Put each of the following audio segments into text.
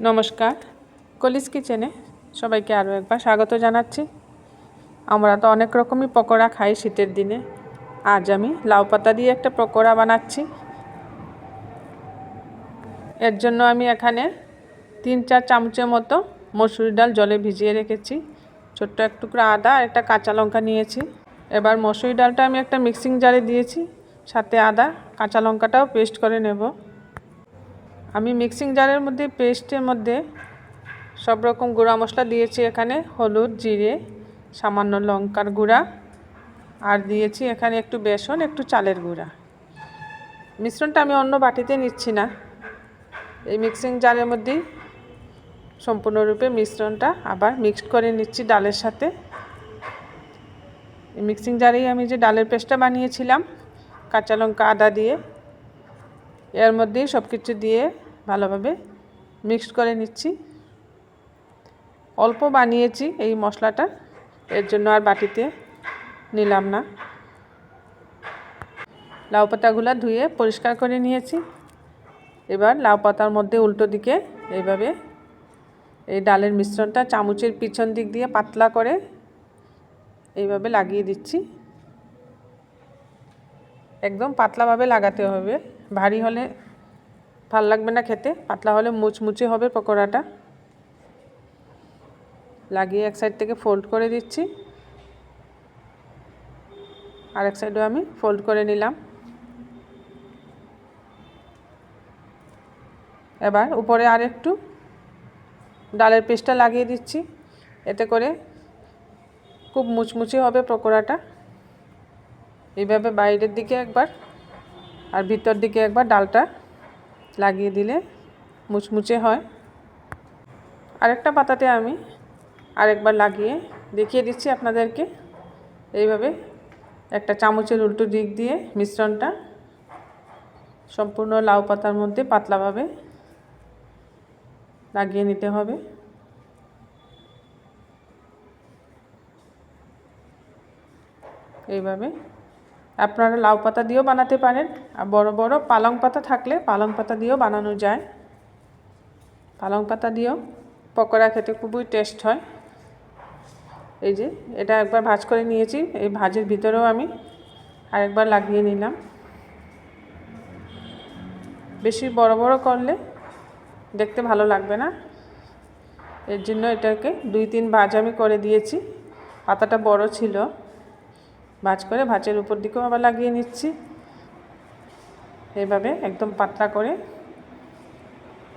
নমস্কার। কলিস কিচেনে সবাইকে আরও একবার স্বাগত জানাচ্ছি। আমরা তো অনেক রকমই পকোড়া খাই শীতের দিনে। আজ আমি লাউ পাতা দিয়ে একটা পকোড়া বানাচ্ছি। এর জন্য আমি এখানে তিন চার চামচের মতো মসুর ডাল জলে ভিজিয়ে রেখেছি। ছোট্ট এক টুকরো আদা আর একটা কাঁচা লঙ্কা নিয়েছি। এবার মসুর ডালটা আমি একটা মিক্সিং জারে দিয়েছি। সাথে আদা, কাঁচা লঙ্কাটাও পেস্ট করে নেব। আমি মিক্সিং জারের মধ্যে পেস্টের মধ্যে সব রকম গুঁড়া মশলা দিয়েছি এখানে, হলুদ, জিরে, সামান্য লঙ্কার গুঁড়া, আর দিয়েছি এখানে একটু বেসন, একটু চালের গুঁড়া। মিশ্রণটা আমি অন্য বাটিতে নিচ্ছি না। এই মিক্সিং জারের মধ্যেই সম্পূর্ণরূপে মিশ্রণটা আবার মিক্সড করে নিচ্ছি ডালের সাথে। এই মিক্সিং জারেই আমি যে ডালের পেস্টটা বানিয়েছিলাম, কাঁচা লঙ্কা আদা দিয়ে, এর মধ্যেই সব কিছু দিয়ে ভালোভাবে মিক্সড করে নিচ্ছি। অল্প বানিয়েছি এই মশলাটা, এর জন্য আর বাটিতে নিলাম না। লাউ পাতাগুলো ধুয়ে পরিষ্কার করে নিয়েছি। এবার লাউ পাতার মধ্যে উল্টো দিকে এইভাবে এই ডালের মিশ্রণটা চামচের পিছন দিক দিয়ে পাতলা করে এইভাবে লাগিয়ে দিচ্ছি। একদম পাতলাভাবে লাগাতে হবে। ভারী হলে ভালো লাগবে না খেতে, পাতলা হলে মুচমুচে হবে পকোড়াটা। লাগিয়ে এক সাইড থেকে ফোল্ড করে দিচ্ছি। আর এক সাইডও আমি ফোল্ড করে নিলাম। এবার উপরে আর একটু ডালের পেস্টটা লাগিয়ে দিচ্ছি, এতে করে খুব মুচমুচে হবে পকোড়াটা। এইভাবে বাইরের দিকে একবার আর ভিতর দিকে একবার ডালটা লাগিয়ে দিলে মুচমুচে হয়। আরেকটা পাতাতে আমি আরেকবার লাগিয়ে দেখিয়ে দিচ্ছি আপনাদেরকে। এইভাবে একটা চামচের উল্টো দিক দিয়ে মিশ্রণটা সম্পূর্ণ লাউ পাতার মধ্যে পাতলাভাবে লাগিয়ে নিতে হবে। এইভাবে আপনারা লাউ পাতা দিয়েও বানাতে পারেন। আর বড় বড় পালং পাতা থাকলে পালং পাতা দিয়েও বানানো যায়। পালং পাতা দিয়েও পকোড়া খেতে খুবই টেস্ট হয়। এই যে, এটা একবার ভাজ করে নিয়েছি, এই ভাজের ভিতরেও আমি আরেকবার লাগিয়ে নিলাম। বেশি বড় বড় করলে দেখতে ভালো লাগবে না। এর জন্য এটাকে দুই তিন ভাজ আমি করে দিয়েছি। পাতাটা বড় ছিল। ভাজ করে ভাজের উপর দিকেও আবার লাগিয়ে নিচ্ছি। এইভাবে একদম পাতলা করে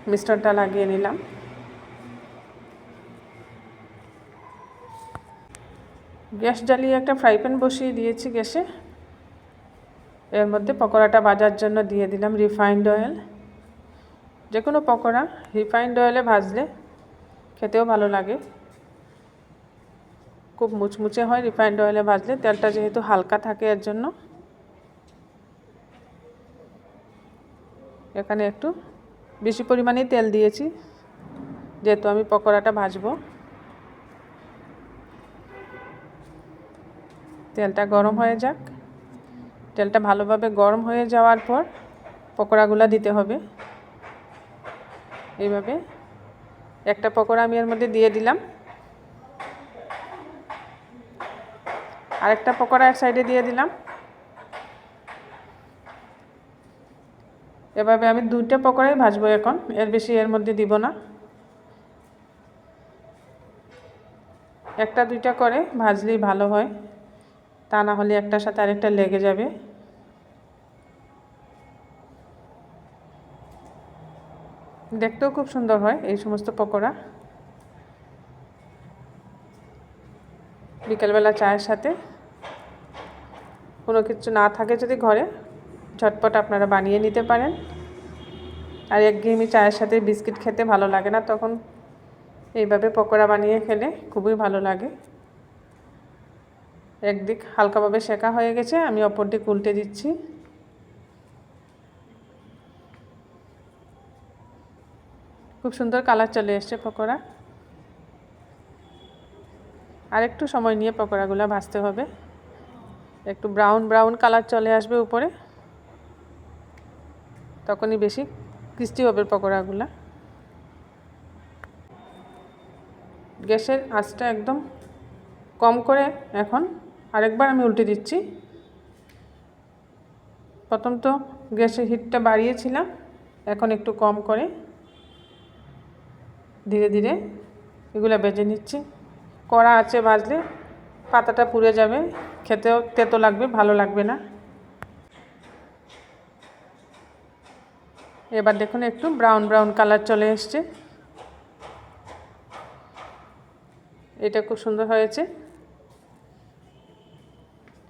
মিশ্রণটা লাগিয়ে নিলাম। গ্যাস জ্বালিয়ে একটা ফ্রাই প্যান বসিয়ে দিয়েছি গ্যাসে। এর মধ্যে পকোড়াটা ভাজার জন্য দিয়ে দিলাম রিফাইন্ড অয়েল। যে কোনো পকোড়া রিফাইন্ড অয়েলে ভাজলে খেতেও ভালো লাগে। খুব মুচমুচে হয়, রিফাইন্ড অয়েলে ভাজলে তেলটা যেহেতু হালকা থাকে এর জন্য। এখানে একটু বেশি পরিমাণেই তেল দিয়েছি, যেহেতু আমি পকোড়াটা ভাজবো। তেলটা গরম হয়ে যাক। তেলটা ভালোভাবে গরম হয়ে যাওয়ার পর পকোড়াগুলো দিতে হবে। এইভাবে একটা পকোড়া আমি এর মধ্যে দিয়ে দিলাম। আরেকটা পকোড়া এক সাইডে দিয়ে দিলাম। এভাবে আমি দুইটা পকোড়াই ভাজবো এখন, এর বেশি এর মধ্যে দিব না। একটা দুইটা করে ভাজলেই ভালো হয়, তা না হলে একটার সাথে আরেকটা লেগে যাবে। দেখতেও খুব সুন্দর হয় এই সমস্ত পকোড়া। বিকেলবেলা চায়ের সাথে। কোনো কিছু না থাকে যদি ঘরে, ঝটপট আপনারা বানিয়ে নিতে পারেন। আর এক একঘেয়েমি চায়ের সাথে বিস্কিট খেতে ভালো লাগে না, তখন এইভাবে পকোড়া বানিয়ে খেলে খুবই ভালো লাগে। একদিক হালকাভাবে শেখা হয়ে গেছে, আমি অপর দিক উল্টে দিচ্ছি। খুব সুন্দর কালার চলে এসছে পকোড়া। আর একটু সময় নিয়ে পকোড়াগুলো ভাজতে হবে। একটু ব্রাউন ব্রাউন কালার চলে আসবে উপরে। তখনই বেশি ক্রিস্টি হবে পকোড়াগুলো। গ্যাসের আঁচটা একদম কম করে এখন আরেকবার আমি উল্টে দিচ্ছি। প্রথম তো গ্যাসের হিটটা বাড়িয়েছিলাম, এখন একটু কম করে ধীরে ধীরে এগুলো বেজে নিচ্ছি। কড়া আছে ভাজলে পাতাটা পুড়ে যাবে, খেতেও তেতো লাগবে, ভালো লাগবে না। এবার দেখুন একটু ব্রাউন ব্রাউন কালার চলে এসছে। এটা খুব সুন্দর হয়েছে।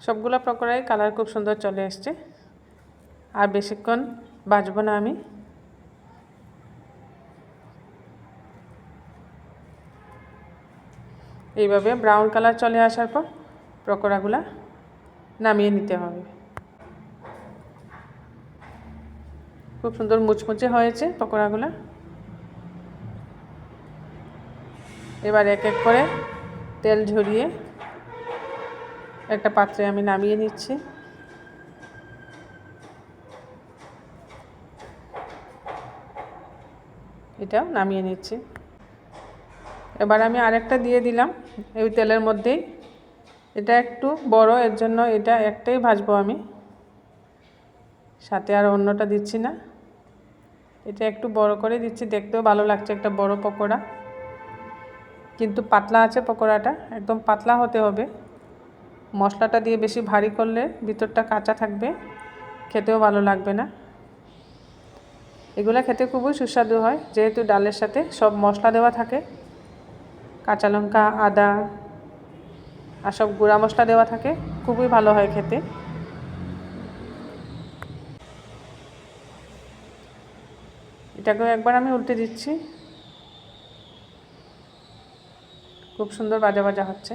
সবগুলো পকোড়াই কালার খুব সুন্দর চলে এসছে। আর বেশিক্ষণ বাজবো না আমি। এইভাবে ব্রাউন কালার চলে আসার পর পকোড়াগুলা নামিয়ে নিতে হবে। খুব সুন্দর মুচমুচে হয়েছে পকোড়াগুলো। এবার এক এক করে তেল ঝরিয়ে একটা পাত্রে আমি নামিয়ে নিচ্ছি। এটাও নামিয়ে নিচ্ছি। এবার আমি আরেকটা দিয়ে দিলাম এই তেলের মধ্যেই এটা একটু বড়, এর জন্য এটা একটাই ভাজবো আমি। সাথে আর অন্যটা দিচ্ছি না। এটা একটু বড় করে দিচ্ছি, দেখতেও ভালো লাগছে একটা বড় পকোড়া। কিন্তু পাতলা আছে পকোড়াটা, একদম পাতলা হতে হবে। মশলাটা দিয়ে বেশি ভারী করলে ভিতরটা কাঁচা থাকবে, খেতেও ভালো লাগবে না। এগুলো খেতে খুবই সুস্বাদু হয়, যেহেতু ডালের সাথে সব মশলা দেওয়া থাকে। কাঁচা লঙ্কা, আদা আর সব গুঁড়া মশলা দেওয়া থাকে। খুবই ভালো হয় খেতে। এটাকেও একবার আমি উল্টে দিচ্ছি। খুব সুন্দর বাজা বাজা হচ্ছে।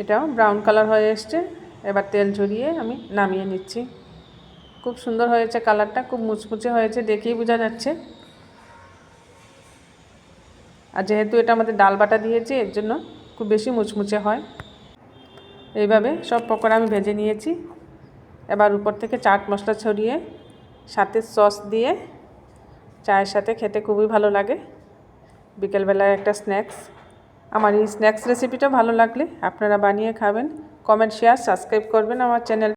এটাও ব্রাউন কালার হয়ে এসছে। এবার তেল ঝরিয়ে আমি নামিয়ে নিচ্ছি। খুব সুন্দর হয়েছে কালারটা, খুব মুচমুচে হয়েছে, দেখেই বোঝা যাচ্ছে। আর যেহেতু এটা আমাদের ডাল বাটা দিয়েছি, এর জন্য খুব বেশি মুচমুচে হয়। এইভাবে সব পকোড়া আমি ভেজে নিয়েছি। এবার উপর থেকে চাট মশলা ছড়িয়ে, সাথে সস দিয়ে চায়ের সাথে খেতে খুবই ভালো লাগে। বিকেলবেলার একটা স্ন্যাক্স। আমার এই স্ন্যাক্স রেসিপিটা ভালো লাগলে আপনারা বানিয়ে খাবেন। কমেন্ট, শেয়ার, সাবস্ক্রাইব করবেন আমার চ্যানেল।